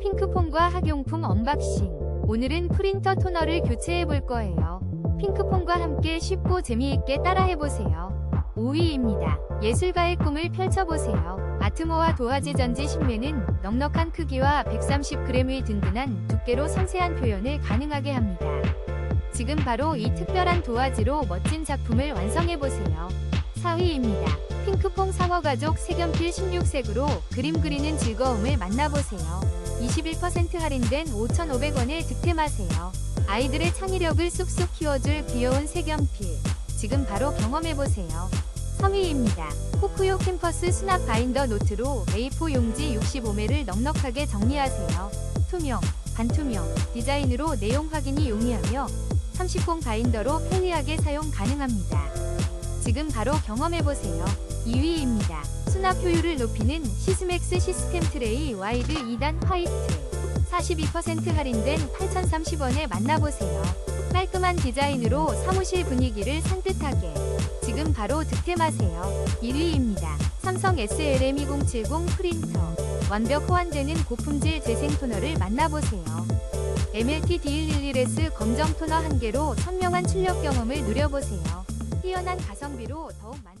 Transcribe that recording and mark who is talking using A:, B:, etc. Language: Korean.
A: 핑크폰과 학용품 언박싱. 오늘은 프린터 토너를 교체해 볼 거예요. 핑크폰과 함께 쉽고 재미있게 따라해보세요. 5위입니다. 예술가의 꿈을 펼쳐보세요. 아트모와 도화지 전지 신매는 넉넉한 크기와 130g의 든든한 두께로 섬세한 표현을 가능하게 합니다. 지금 바로 이 특별한 도화지로 멋진 작품을 완성해보세요. 4위입니다. 핑크퐁 상어가족 색연필 16색으로 그림 그리는 즐거움을 만나보세요. 21% 할인된 5,500원에 득템하세요. 아이들의 창의력을 쑥쑥 키워줄 귀여운 색연필. 지금 바로 경험해보세요. 3위입니다. 코쿠요 캠퍼스 수납 바인더 노트로 A4 용지 65매를 넉넉하게 정리하세요. 투명, 반투명, 디자인으로 내용 확인이 용이하며 30공 바인더로 편리하게 사용 가능합니다. 지금 바로 경험해보세요. 2위입니다. 수납 효율을 높이는 시스맥스 시스템 트레이 와이드 2단 화이트. 42% 할인된 8,030원에 만나보세요. 깔끔한 디자인으로 사무실 분위기를 산뜻하게. 지금 바로 득템하세요. 1위입니다. 삼성 SLM2070 프린터. 완벽 호환되는 고품질 재생 토너를 만나보세요. MLT D111S 검정 토너 한 개로 선명한 출력 경험을 누려보세요. 뛰어난 가성비로 더욱 많은